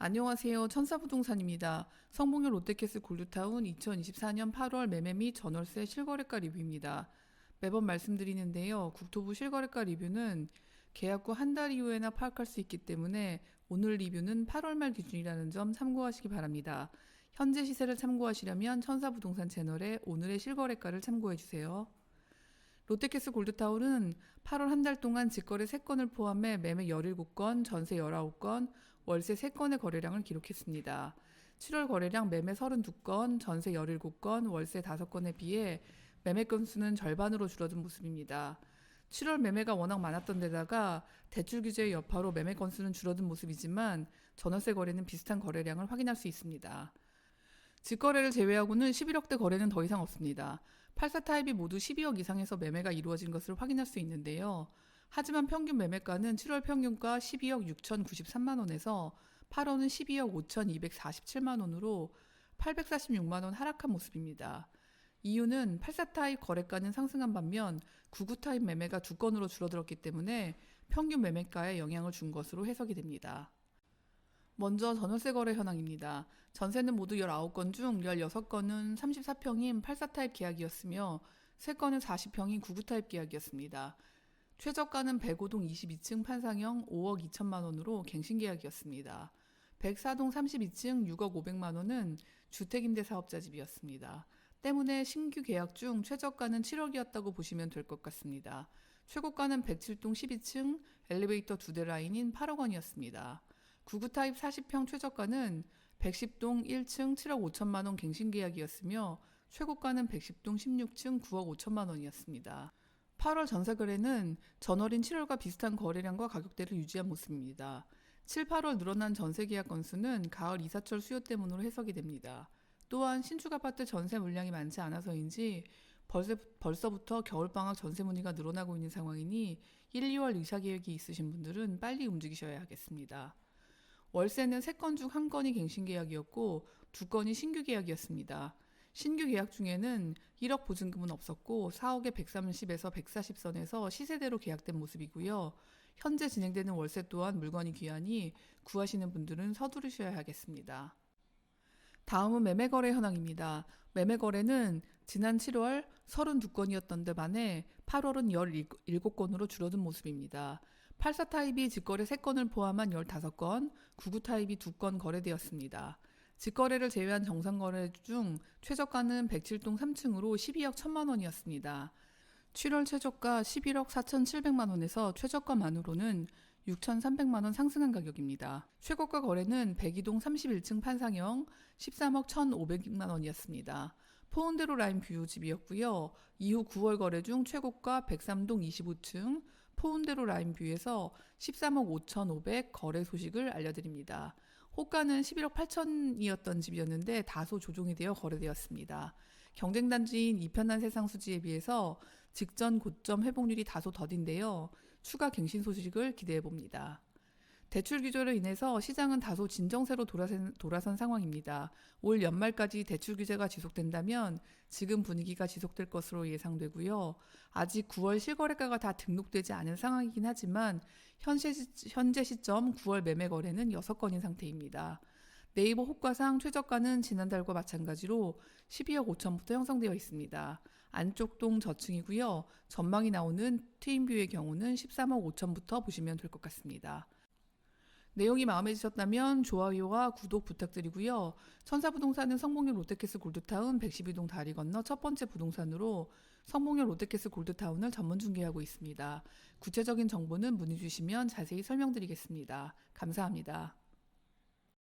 안녕하세요. 천사부동산입니다. 성봉역 롯데캐슬 골드타운 2024년 8월 매매 및 전월세 실거래가 리뷰입니다. 매번 말씀드리는데요. 국토부 실거래가 리뷰는 계약 후 한 달 이후에나 파악할 수 있기 때문에 오늘 리뷰는 8월 말 기준이라는 점 참고하시기 바랍니다. 현재 시세를 참고하시려면 천사부동산 채널에 오늘의 실거래가를 참고해 주세요. 롯데캐슬 골드타운은 8월 한 달 동안 직거래 3건을 포함해 매매 17건, 전세 19건, 월세 3건의 거래량을 기록했습니다. 7월 거래량 매매 32건, 전세 17건, 월세 5건에 비해 매매 건수는 절반으로 줄어든 모습입니다. 7월 매매가 워낙 많았던 데다가 대출 규제의 여파로 매매 건수는 줄어든 모습이지만 전월세 거래는 비슷한 거래량을 확인할 수 있습니다. 직거래를 제외하고는 11억대 거래는 더 이상 없습니다. 84 타입이 모두 12억 이상에서 매매가 이루어진 것을 확인할 수 있는데요. 하지만 평균 매매가는 7월 평균가 12억 6,093만 원에서 8월은 12억 5,247만 원으로 846만 원 하락한 모습입니다. 이유는 84 타입 거래가는 상승한 반면 99 타입 매매가 두 건으로 줄어들었기 때문에 평균 매매가에 영향을 준 것으로 해석이 됩니다. 먼저 전월세 거래 현황입니다. 전세는 모두 19건 중 16건은 34평인 84타입 계약이었으며 3건은 40평인 99타입 계약이었습니다. 최저가는 105동 22층 판상형 5억 2천만 원으로 갱신 계약이었습니다. 104동 32층 6억 500만 원은 주택임대 사업자 집이었습니다. 때문에 신규 계약 중 최저가는 7억이었다고 보시면 될 것 같습니다. 최고가는 107동 12층 엘리베이터 두 대 라인인 8억 원이었습니다. 99 타입 40평 최저가는 110동 1층 7억 5천만 원 갱신 계약이었으며 최고가는 110동 16층 9억 5천만 원이었습니다. 8월 전세 거래는 전월인 7월과 비슷한 거래량과 가격대를 유지한 모습입니다. 7, 8월 늘어난 전세 계약 건수는 가을 이사철 수요 때문으로 해석이 됩니다. 또한 신축 아파트 전세 물량이 많지 않아서인지 벌써, 벌써부터 겨울방학 전세 문의가 늘어나고 있는 상황이니 1, 2월 이사 계획이 있으신 분들은 빨리 움직이셔야 하겠습니다. 월세는 3건 중 1건이 갱신 계약이었고 2건이 신규 계약이었습니다. 신규 계약 중에는 1억 보증금은 없었고 4억에 130에서 140선에서 시세대로 계약된 모습이고요. 현재 진행되는 월세 또한 물건이 귀하니 구하시는 분들은 서두르셔야 하겠습니다. 다음은 매매 거래 현황입니다. 매매 거래는 지난 7월 32건이었던 데 반해 8월은 17건으로 줄어든 모습입니다. 84 타입이 직거래 3건을 포함한 15건, 99 타입이 2건 거래되었습니다. 직거래를 제외한 정상거래 중 최저가는 107동 3층으로 12억 1천만 원이었습니다. 7월 최저가 11억 4,700만 원에서 최저가만으로는 6,300만 원 상승한 가격입니다. 최고가 거래는 102동 31층 판상형 13억 1,500만 원이었습니다. 포운대로 라인 뷰 집이었고요. 이후 9월 거래 중 최고가 103동 25층 포운대로 라인 뷰에서 13억 5,500 거래 소식을 알려드립니다. 호가는 11억 8천이었던 집이었는데 다소 조정이 되어 거래되었습니다. 경쟁단지인 이편한 세상 수지에 비해서 직전 고점 회복률이 다소 더딘데요. 추가 갱신 소식을 기대해 봅니다. 대출 규제로 인해서 시장은 다소 진정세로 돌아선, 돌아선 상황입니다. 올 연말까지 대출 규제가 지속된다면 지금 분위기가 지속될 것으로 예상되고요. 아직 9월 실거래가가 다 등록되지 않은 상황이긴 하지만 현재, 현재 시점 9월 매매 거래는 6건인 상태입니다. 네이버 호가상 최저가는 지난달과 마찬가지로 12억 5천부터 형성되어 있습니다. 안쪽 동 저층이고요. 전망이 나오는 트윈뷰의 경우는 13억 5천부터 보시면 될 것 같습니다. 내용이 마음에 드셨다면 좋아요와 구독 부탁드리고요. 천사부동산은 성봉역 롯데캐슬 골드타운 112동 다리 건너 첫 번째 부동산으로 성봉역 롯데캐슬 골드타운을 전문 중개하고 있습니다. 구체적인 정보는 문의 주시면 자세히 설명드리겠습니다. 감사합니다.